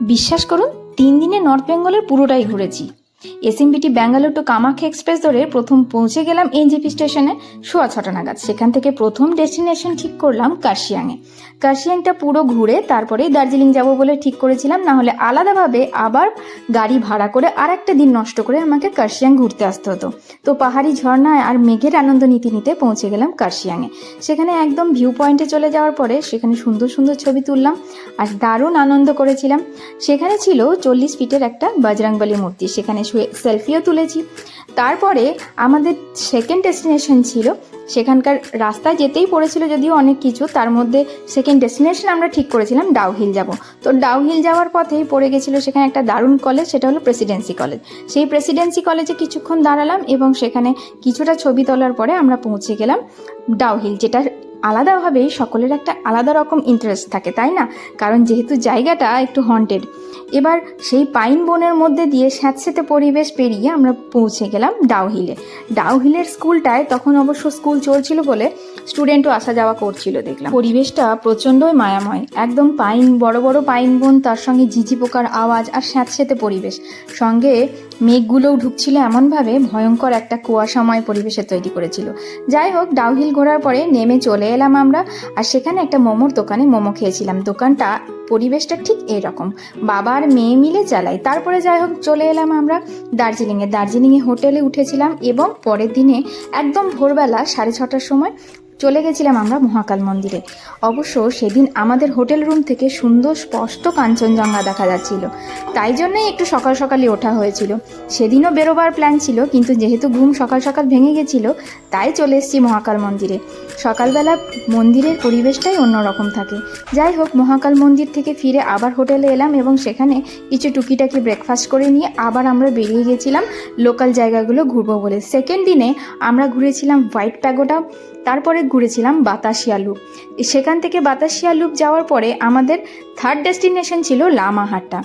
বিশ্বাস করুন তিন দিনে নর্থ বেঙ্গলের পুরোটাই ঘুরেছি। SMVT Bangalore to Kamakhya express ধরে প্রথম পৌঁছে গেলাম এনজেপি স্টেশনে সোয়া ছটা নাগাদ। সেখান থেকে প্রথম ডেস্টিনেশন ঠিক করলাম কার্শিয়াংয়ে। কার্শিয়াংটা পুরো ঘুরে তারপরেই দার্জিলিং যাব বলে ঠিক করেছিলাম। না হলে আলাদাভাবে আবার গাড়ি ভাড়া করে আর একটা দিন নষ্ট করে আমাকে কার্শিয়াং ঘুরতে আসতে হতো। তো পাহাড়ি ঝর্ণায় আর মেঘের আনন্দ নিতে নিতে পৌঁছে গেলাম কার্শিয়াংয়ে। সেখানে একদম ভিউ পয়েন্টে চলে যাওয়ার পরে সেখানে সুন্দর সুন্দর ছবি তুললাম আর দারুণ আনন্দ করেছিলাম। সেখানে ছিল চল্লিশ ফিটের একটা বজরংবলী মূর্তি। সেখানে সেলফিও তুলেছি। তারপরে আমাদের সেকেন্ড ডেস্টিনেশন ছিল, সেখানকার রাস্তায় যেতেই পড়েছিল যদিও অনেক কিছু, তার মধ্যে সেকেন্ড ডেস্টিনেশন আমরা ঠিক করেছিলাম ডাউহিল যাব। তো ডাউহিল যাওয়ার পথেই পড়ে গেছিল সেখানে একটা দারুণ কলেজ সেটা হলো প্রেসিডেন্সি কলেজ সেই প্রেসিডেন্সি কলেজে কিছুক্ষণ দাঁড়ালাম এবং সেখানে কিছুটা ছবি তোলার পরে আমরা পৌঁছে গেলাম ডাউহিল যেটা আলাদাভাবেই সকলের একটা আলাদা রকম ইন্টারেস্ট থাকে, তাই না? কারণ যেহেতু জায়গাটা একটু হন্টেড এবার সেই পাইন বনের মধ্যে দিয়ে স্যাঁতস্যাঁতে পরিবেশ পেরিয়ে আমরা পৌঁছে গেলাম ডাউহিলে ডাউহিলের স্কুলটায় তখন অবশ্য স্কুল চলছিল বলে স্টুডেন্টও আসা যাওয়া করছিল দেখলাম। পরিবেশটা প্রচণ্ডই মায়াময়, একদম পাইন বড় বড় পাইন বন, তার সঙ্গে ঝিঝি পোকার আওয়াজ আর স্যাঁতস্যাঁতে পরিবেশ। সঙ্গে মেঘগুলোও ঢুকছিল এমনভাবে ভয়ঙ্কর একটা কুয়াশাময় পরিবেশে তৈরি করেছিল। যাই হোক ডাউহিল ঘোরার পরে নেমে চলে এলাম আমরা আর সেখানে একটা মোমোর দোকানে মোমো খেয়েছিলাম। দোকানটা, পরিবেশটা ঠিক এরকম। বাবা আর মেয়ে মিলে চালাই। তারপরে যাই হোক, চলে এলাম আমরা দার্জিলিংয়ে। দার্জিলিংয়ে হোটেলে উঠেছিলাম এবং পরের দিনে একদম ভোরবেলা সাড়ে ছটার সময় চলে গেছিলাম আমরা মহাকাল মন্দিরে। অবশ্য সেদিন আমাদের হোটেল রুম থেকে সুন্দর স্পষ্ট কাঞ্চনজঙ্ঘা দেখা যাচ্ছিল। তাই জন্যই একটু সকাল সকালই ওঠা হয়েছিল। সেদিনও বেরোবার প্ল্যান ছিল, কিন্তু যেহেতু ঘুম সকাল সকাল ভেঙে গেছিল, তাই চলে এসেছি মহাকাল মন্দিরে। সকালবেলা মন্দিরের পরিবেশটাই অন্যরকম থাকে। যাই হোক, মহাকাল মন্দির থেকে ফিরে আবার হোটেলে এলাম এবং সেখানে কিছু টুকিটাকি ব্রেকফাস্ট করে নিয়ে আবার আমরা বেরিয়ে গেছিলাম লোকাল জায়গাগুলো ঘুরবো বলে। সেকেন্ড দিনে আমরা ঘুরেছিলাম হোয়াইট প্যাগোডা তারপরে ঘুরেছিলাম বাতাসিয়া লুপ সেখান থেকে বাতাসিয়া লুপ যাওয়ার পরে আমাদের থার্ড ডেস্টিনেশন ছিল লামাহাটা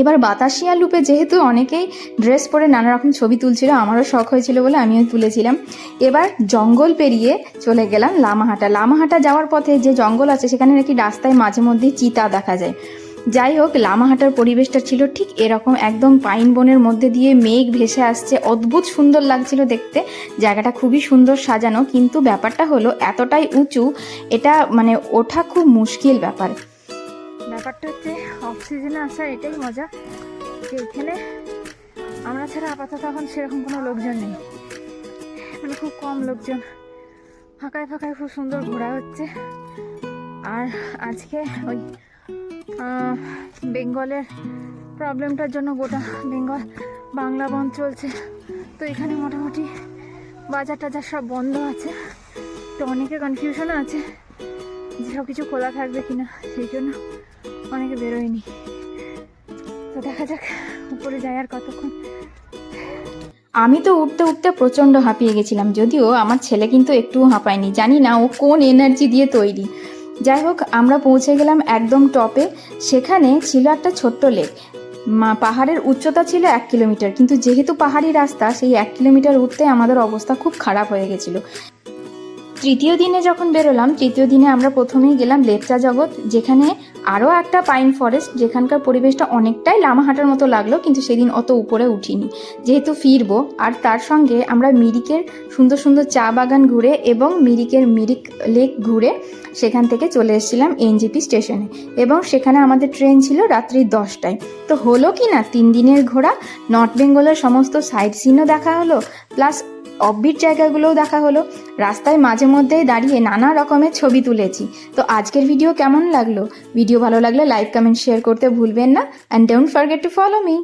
এবার বাতাসিয়া লুপে যেহেতু অনেকেই ড্রেস পরে নানা রকম ছবি তুলছিল, আমারও শখ হয়েছিল বলে আমিও তুলেছিলাম। এবার জঙ্গল পেরিয়ে চলে গেলাম লামাহাটা লামাহাটা যাওয়ার পথে যে জঙ্গল আছে, সেখানে নাকি রাস্তায় মাঝে মধ্যেই চিতা দেখা যায়। যাই হোক লামাহাটার পরিবেশটা ছিল ঠিক এরকম। একদম পাইন বনের মধ্যে দিয়ে মেঘ ভেসে আসছে। অদ্ভুত সুন্দর লাগছিল দেখতে। জায়গাটা খুবই সুন্দর সাজানো, কিন্তু ব্যাপারটা হলো এতটাই উঁচু, এটা মানে ওঠা খুব মুশকিল ব্যাপার। ব্যাপারটা হচ্ছে অফ সিজনে আসার এটাই মজা, যে এখানে আমরা ছাড়া আপাতত এখন সেরকম কোনো লোকজন নেই। মানে খুব কম লোকজন। ফাঁকায় ফাঁকায় খুব সুন্দর ঘোরা হচ্ছে। আর আজকে ওই বেঙ্গলের প্রবলেমটার জন্য গোটা বেঙ্গল, বাংলা বন্ধ চলছে। তো এখানে মোটামুটি বাজার টাজার সব বন্ধ আছে। তো অনেকে কনফিউশন আছে যে সব কিছু খোলা থাকবে কিনা, সেই জন্য অনেকে বেরোয়নি। তো দেখা যাক উপরে যায় আর কতক্ষণ। আমি তো উঠতে উঠতে প্রচণ্ড হাঁপিয়ে গেছিলাম, যদিও আমার ছেলে কিন্তু একটুও হাঁপায়নি। জানি না ও কোন এনার্জি দিয়ে তৈরি। যাই হোক, আমরা পৌঁছে গেলাম একদম টপে। সেখানে ছিল একটা ছোট্ট লেক। মা, পাহাড়ের উচ্চতা ছিল এক কিলোমিটার, কিন্তু যেহেতু পাহাড়ি রাস্তা, সেই এক কিলোমিটার উঠতে আমাদের অবস্থা খুব খারাপ হয়ে গেছিল। তৃতীয় দিনে যখন বেরোলাম, তৃতীয় দিনে আমরা প্রথমেই গেলাম লেপচা জগৎ, যেখানে আরও একটা পাইন ফরেস্ট, যেখানকার পরিবেশটা অনেকটাই লামাহাটার মতো লাগল, কিন্তু সেদিন অত উপরে উঠিনি। যেহেতু ফিরবো, আর তার সঙ্গে আমরা মিরিকের সুন্দর সুন্দর চা বাগান ঘুরে এবং মিরিকের মিরিক লেক ঘুরে সেখান থেকে চলে এসেছিলাম এনজিপি স্টেশনে। এবং সেখানে আমাদের ট্রেন ছিল রাত্রি দশটায়। তো হলো কি না, তিন দিনের ঘোরা, নর্থ বেঙ্গলের সমস্ত সাইট সিনও দেখা হলো, প্লাস অববিট জায়গাগুলোও দেখা হলো। রাস্তায় মাঝে মধ্যেই দাঁড়িয়ে নানা রকমের ছবি তুলেছি। তো আজকের ভিডিও কেমন লাগল? ভিডিও ভালো লাগলে লাইক কমেন্ট শেয়ার করতে ভুলবেন না। And don't forget to follow me